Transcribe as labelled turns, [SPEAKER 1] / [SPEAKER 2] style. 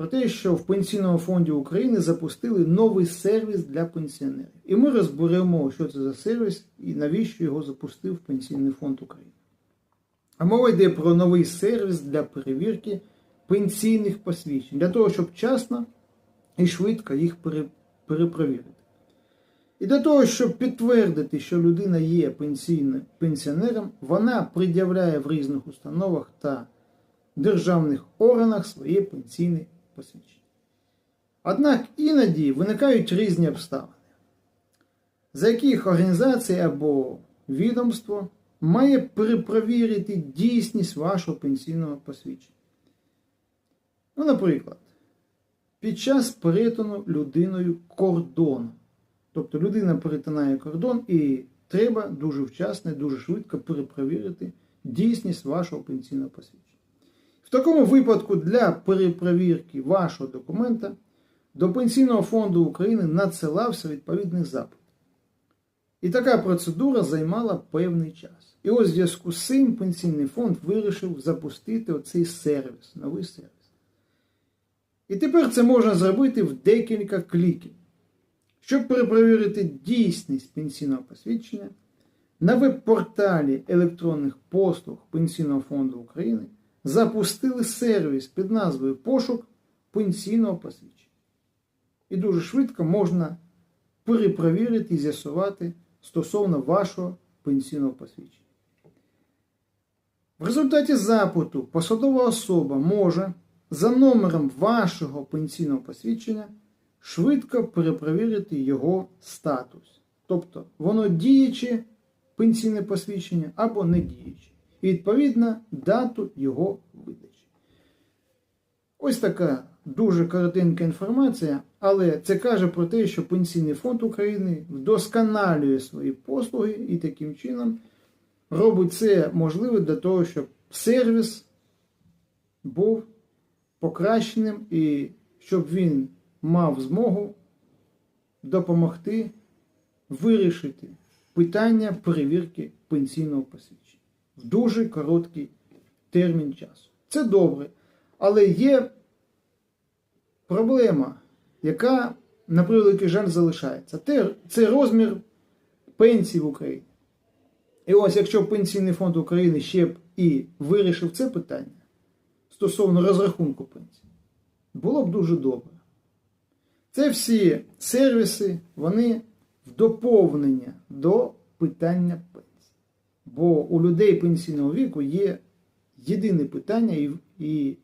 [SPEAKER 1] про те, що в Пенсійному фонді України запустили новий сервіс для пенсіонерів. І ми розберемо, що це за сервіс і навіщо його запустив Пенсійний фонд України. А мова йде про новий сервіс для перевірки пенсійних посвідчень, для того, щоб вчасно і швидко їх перепровірити. І для того, щоб підтвердити, що людина є пенсійним пенсіонером, вона пред'являє в різних установах та державних органах своє пенсійне посвідчення. Однак іноді виникають різні обставини, за яких організація або відомство має перепровірити дійсність вашого пенсійного посвідчення. Ну, наприклад, під час перетину людиною кордону. Тобто людина перетинає кордон і треба дуже вчасно, і дуже швидко перепровірити дійсність вашого пенсійного посвідчення. В такому випадку для перепровірки вашого документа до Пенсійного фонду України надсилався відповідний запит. І така процедура займала певний час. І ось в зв'язку з цим Пенсійний фонд вирішив запустити оцей сервіс, новий сервіс. І тепер це можна зробити в декілька кліків. Щоб перепровірити дійсність пенсійного посвідчення, на веб-порталі електронних послуг Пенсійного фонду України запустили сервіс під назвою Пошук пенсійного посвідчення. І дуже швидко можна перепровірити і з'ясувати стосовно вашого пенсійного посвідчення. В результаті запиту посадова особа може за номером вашого пенсійного посвідчення швидко перепровірити його статус. Тобто воно діюче пенсійне посвідчення або не діюче. І відповідно дату його видачі. Ось така дуже коротенька інформація, але це каже про те, що Пенсійний фонд України вдосконалює свої послуги і таким чином робить це можливе для того, щоб сервіс був покращеним і щоб він мав змогу допомогти вирішити питання перевірки пенсійного посвідчення в дуже короткий термін часу. Це добре, але є проблема, яка, на превеликий жаль, залишається. Це розмір пенсій в Україні. І ось якщо Пенсійний фонд України ще б і вирішив це питання стосовно розрахунку пенсії, було б дуже добре. Це всі сервіси, вони в доповнення до питання пенсії. Бо у людей пенсійного віку є єдине питання, і, і